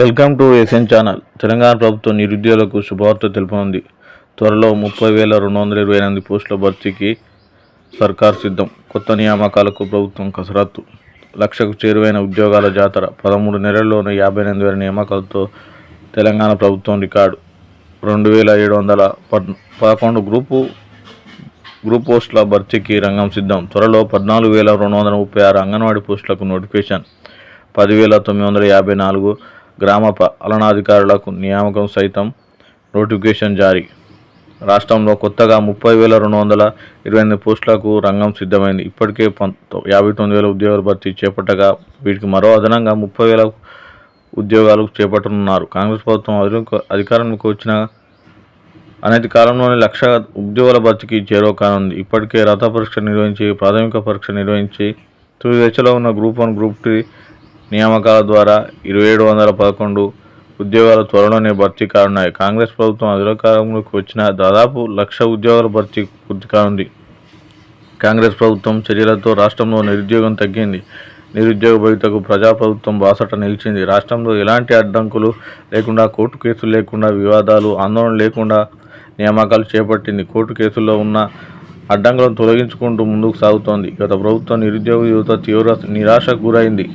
Welcome to SN channel. Telangana ప్రభుత్వం నిరుద్యోగులకు శుభవార్త తెలుపనుంది. త్వరలో ముప్పై వేల రెండు వందల ఇరవై ఎనిమిది పోస్టుల భర్తీకి సర్కార్ సిద్ధం. కొత్త నియామకాలకు ప్రభుత్వం కసరత్తు. లక్షకు చేరువైన ఉద్యోగాల జాతర పదమూడు నెలల్లోనే యాభై ఎనిమిది వేల నియామకాలతో తెలంగాణ ప్రభుత్వం రికార్డు. రెండు వేల ఏడు వందల పద్ పదకొండు గ్రూపు గ్రూప్ పోస్టుల భర్తీకి రంగం సిద్ధం. త్వరలో పద్నాలుగు వేల రెండు వందల ముప్పై ఆరు అంగన్వాడీ పోస్టులకు నోటిఫికేషన్. పదివేల తొమ్మిది వందల యాభై నాలుగు గ్రామ పాలనాధికారులకు నియామకం సైతం నోటిఫికేషన్ జారీ. రాష్ట్రంలో కొత్తగా ముప్పై వేల రెండు వందల ఇరవై ఎనిమిది పోస్టులకు రంగం సిద్ధమైంది. ఇప్పటికే పంత యాభై తొమ్మిది వేల ఉద్యోగాల భర్తీ చేపట్టగా వీటికి మరో అదనంగా ముప్పై వేల ఉద్యోగాలు చేపట్టనున్నారు. కాంగ్రెస్ ప్రభుత్వం అధిక- అధికారంలోకి వచ్చిన అనతి కాలంలోనే లక్ష ఉద్యోగాల భర్తీకి చేరువ కానుంది. ఇప్పటికే రథ పరీక్ష నిర్వహించి ప్రాథమిక పరీక్ష నిర్వహించి తొలి దశలో ఉన్న గ్రూప్ వన్ గ్రూప్ త్రీ నియామకాల ద్వారా ఇరవై ఏడు వందల పదకొండు ఉద్యోగాలు త్వరలోనే భర్తీ కానున్నాయి. కాంగ్రెస్ ప్రభుత్వం అధికారంలోకి వచ్చిన దాదాపు లక్ష ఉద్యోగాల భర్తీ పూర్తి కానుంది. కాంగ్రెస్ ప్రభుత్వం చర్యలతో రాష్ట్రంలో నిరుద్యోగం తగ్గింది. నిరుద్యోగ భవితకు ప్రజాప్రభుత్వం బాసట నిలిచింది. రాష్ట్రంలో ఎలాంటి అడ్డంకులు లేకుండా కోర్టు కేసులు లేకుండా వివాదాలు ఆందోళన లేకుండా నియామకాలు చేపట్టింది. కోర్టు కేసుల్లో ఉన్న అడ్డంకులను తొలగించుకుంటూ ముందుకు సాగుతోంది. గత ప్రభుత్వం నిరుద్యోగ యువత తీవ్ర నిరాశకు గురైంది.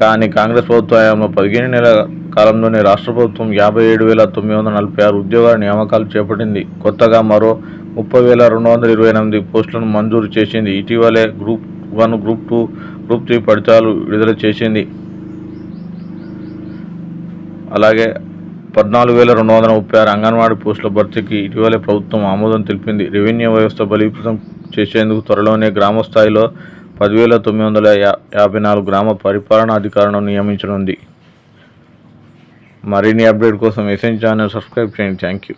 కానీ కాంగ్రెస్ ప్రభుత్వ హయాంలో పదిహేను నెలల కాలంలోనే రాష్ట్ర ప్రభుత్వం యాభై ఏడు వేల తొమ్మిది వందల నలభై ఆరు ఉద్యోగాల నియామకాలు చేపట్టింది. కొత్తగా మరో ముప్పై వేల రెండు వందల ఇరవై ఎనిమిది పోస్టులను మంజూరు చేసింది. ఇటీవలే group one group two group three ఫలితాలు విడుదల చేసింది. అలాగే పద్నాలుగు వేల రెండు వందల ముప్పై ఆరు అంగన్వాడీ పోస్టుల భర్తీకి ఇటీవలే ప్రభుత్వం ఆమోదం తెలిపింది. రెవెన్యూ వ్యవస్థ బలోపేతం చేసేందుకు త్వరలోనే గ్రామ స్థాయిలో పదివేల తొమ్మిది వందల యా యాభై నాలుగు గ్రామ పరిపాలనా అధికారులను నియమించనుంది. మరిన్ని అప్డేట్ కోసం ఎస్ఎన్ ఛానల్ సబ్స్క్రైబ్ చేయండి. Thank you